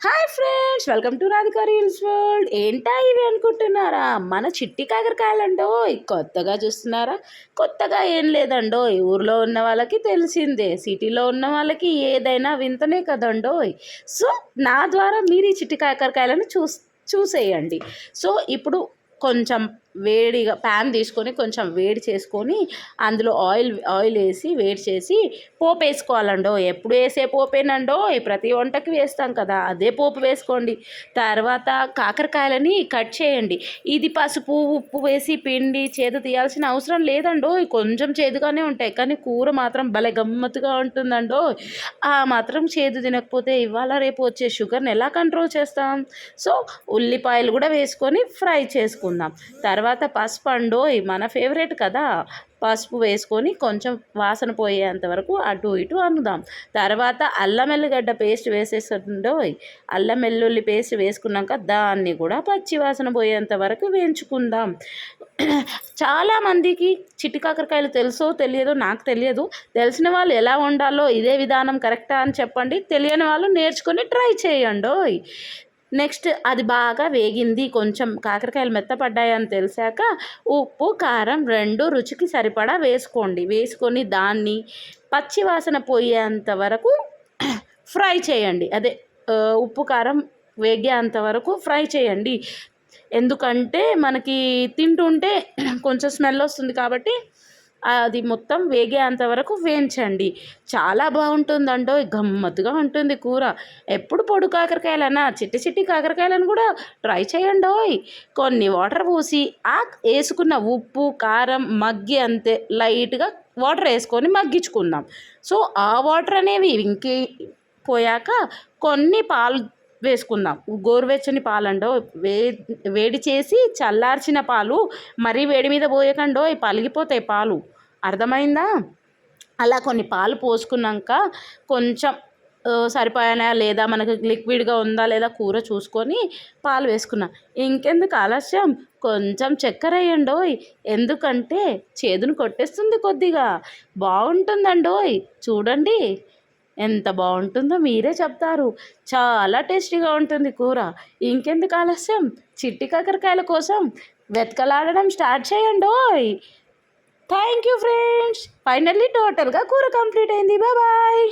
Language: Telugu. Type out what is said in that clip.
Hi friends welcome to Radhika reels world. ఏంటా ఇవి అనుకుంటున్నారా? మన చిట్టి కాకరకాయలండో కొత్తగా చూస్తున్నారా? కొత్తగా ఏం లేదండో ఊర్లో ఉన్న వాళ్ళకి తెలిసిందే. సిటీలో ఉన్న వాళ్ళకి ఏదైనా వింతనే కదండో. సో నా ద్వారా మీరు ఈ చిట్టి కాకరకాయలను చూస్ చూసేయండి. సో ఇప్పుడు కొంచెం వేడిగా ప్యాన్ తీసుకొని కొంచెం వేడి చేసుకొని అందులో ఆయిల్ ఆయిల్ వేసి వేడి చేసి పోపు వేసుకోవాలండో. ఎప్పుడు వేసే పోపేనండో? ప్రతి వంటకి వేస్తాం కదా. అదే పోపు వేసుకోండి. తర్వాత కాకరకాయలని కట్ చేయండి. ఇది పసుపు ఉప్పు వేసి పిండి చేదు తీయాల్సిన అవసరం లేదండో. కొంచెం చేదుగానే ఉంటాయి. కానీ కూర మాత్రం భలే గమ్మత్తుగా ఉంటుందండో. ఆ మాత్రం చేదు తినకపోతే ఇవాళ రేపు వచ్చే షుగర్ని ఎలా కంట్రోల్ చేస్తాం? సో ఉల్లిపాయలు కూడా వేసుకొని ఫ్రై చేసుకుందాం. తర్వాత పసుపు అండోయ్ మన ఫేవరెట్ కదా. పసుపు వేసుకొని కొంచెం వాసన పోయేంత వరకు అటు ఇటు అనుదాం. తర్వాత అల్లం వెల్లిగడ్డ పేస్ట్ వేసేస్తుండోయ్ అల్లం వెల్లుల్లి పేస్ట్ వేసుకున్నాక దాన్ని కూడా పచ్చి వాసన పోయేంత వరకు వేయించుకుందాం. చాలామందికి చిట్టి కాకరకాయలు తెలుసో తెలియదో నాకు తెలియదు. తెలిసిన వాళ్ళు ఎలా వండాలో ఇదే విధానం కరెక్టా అని చెప్పండి. తెలియని వాళ్ళు నేర్చుకొని ట్రై చేయండి నెక్స్ట్ అది బాగా వేగింది. కొంచెం కాకరకాయలు మెత్తపడ్డాయి అని తెలిసాక ఉప్పు కారం రెండు రుచికి సరిపడా వేసుకోండి. వేసుకొని దాన్ని పచ్చి వాసన పోయేంత వరకు ఫ్రై చేయండి. అదే ఉప్పు కారం వేగేంత వరకు ఫ్రై చేయండి. ఎందుకంటే మనకి తింటుంటే కొంచెం స్మెల్ వస్తుంది కాబట్టి అది మొత్తం వేగేంత వరకు వేయించండి. చాలా బాగుంటుందండో గమ్మత్తుగా ఉంటుంది కూర. ఎప్పుడు పొడు కాకరకాయలన్నా చిట్టి చిట్టి కాకరకాయలను కూడా ట్రై చేయండి కొన్ని వాటర్ పోసి ఆ వేసుకున్న ఉప్పు కారం మగ్గి అంతే లైట్గా వాటర్ వేసుకొని మగ్గించుకుందాం. సో ఆ వాటర్ అనేవి ఇంకే పోయాక కొన్ని పాలు వేసుకుందాం. గోరువెచ్చని పాలండో వే వేడి చేసి చల్లార్చిన పాలు మరీ వేడి మీద పోయకండో పలిగిపోతాయి పాలు. అర్థమైందా? అలా కొన్ని పాలు పోసుకున్నాక కొంచెం సరిపోయానా లేదా మనకు లిక్విడ్గా ఉందా లేదా కూర చూసుకొని పాలు వేసుకున్నా. ఇంకెందుకు ఆలస్యం? కొంచెం చక్కెర వేయండోయ్. ఎందుకంటే చేదును కొట్టేస్తుంది కొద్దిగా. బాగుంటుందండోయ్ చూడండి. ఎంత బాగుంటుందో మీరే చెప్తారు. చాలా టేస్టీగా ఉంటుంది కూర. ఇంకెందుకు ఆలస్యం? చిట్టి కాకరకాయల కోసం వెతకలాడడం స్టార్ట్ చేయండి ఓయ్. Thank you friends. ఫైనల్లీ టోటల్గా కూర కంప్లీట్ అయింది. బాయ్